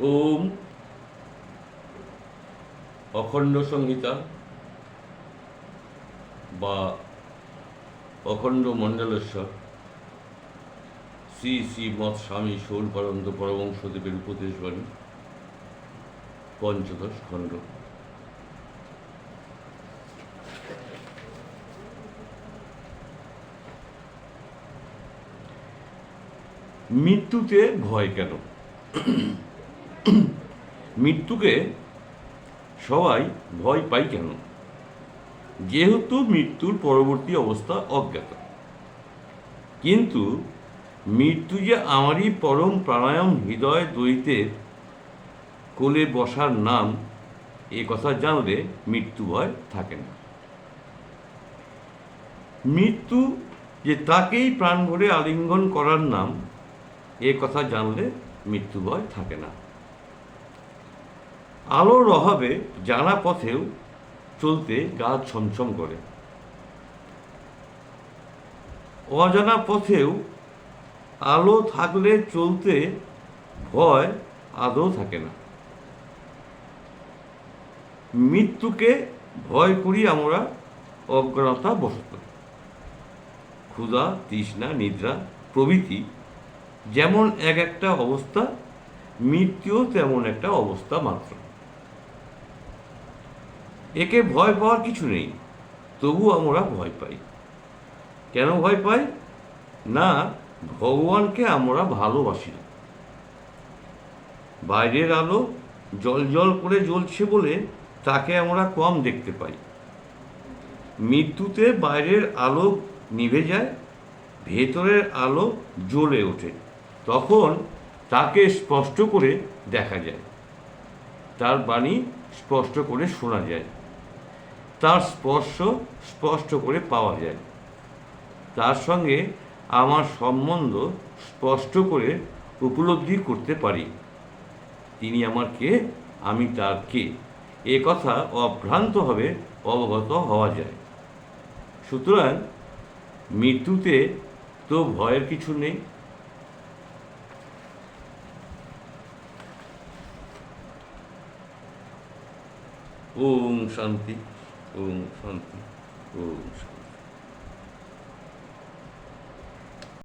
ওম অখণ্ড সংহিতা বা অখণ্ড মণ্ডলেশ্বর শ্রী শ্রী মৎ স্বামী শৌলপানন্দ পরমংসদেবের উপদেশ বাণী পঞ্চদশ খণ্ড। মৃত্যুতে ভয় কেন? মৃত্যুকে সবাই ভয় পাই কেন? যেহেতু মৃত্যুর পরবর্তী অবস্থা অজ্ঞাত। কিন্তু মৃত্যু যে আমারই পরম প্রাণায়াম হৃদয় দ্বৈতের কোলে বসার নাম, এ কথা জানলে মৃত্যু ভয় থাকে না। মৃত্যু যে তাকেই প্রাণ ভরে আলিঙ্গন করার নাম, এ কথা জানলে মৃত্যু ভয় থাকে না। আলোর অভাবে জানা পথেও চলতে গা ছমছম করে। অজানা পথেও আলো থাকলে চলতে ভয় আদৌ থাকে না। মৃত্যুকে ভয় করি আমরা অজ্ঞানতা বসত ক্ষুধা, তৃষ্ণা, নিদ্রা প্রভৃতি যেমন এক একটা অবস্থা, মৃত্যুও তেমন একটা অবস্থা মাত্র। একে ভয় পাওয়ার কিছু নেই তবু আমরা ভয় পাই। কেন ভয় পাই? না, ভগবানকে আমরা ভালোবাসি না। বাইরের আলো জল জল করে জ্বলছে বলে তাকে আমরা কম দেখতে পাই। মৃত্যুতে বাইরের আলো নিভে যায়, ভেতরের আলো জ্বলে ওঠে, তখন তাকে স্পষ্ট করে দেখা যায়। তার বাণী স্পষ্ট করে শোনা যায়। তার স্পর্শ স্পষ্ট করে পাওয়া যায়। তার সঙ্গে আমার সম্বন্ধ স্পষ্ট করে উপলব্ধি করতে পারি। তিনি আমার কে আমি তার কে? এ কথা অভ্রান্তভাবে অবগত হওয়া যায়। সুতরাং মৃত্যুতে তো ভয়ের কিছু নেই। ওম শান্তি। ওম শান্তি ওম শান্তি